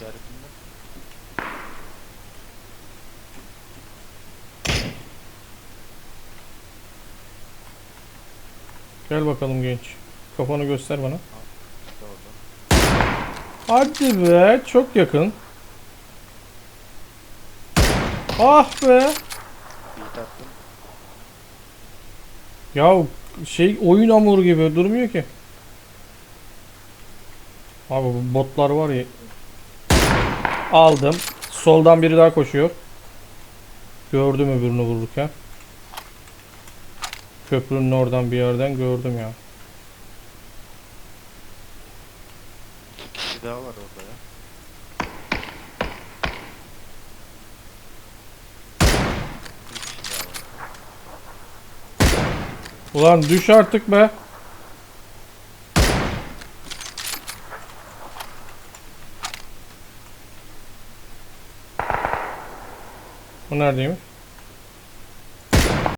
işaretinde. Gel bakalım genç. Kafanı göster bana. Hadi be çok yakın. Ah be. Ya şey oyun hamuru gibi durmuyor ki. Abi bu botlar var ya. Aldım. Soldan biri daha koşuyor. Gördüm öbürünü vururken. Köprünün oradan bir yerden gördüm ya. İki kişi daha var orada ya. Ulan düş artık be. Bu neredeymiş?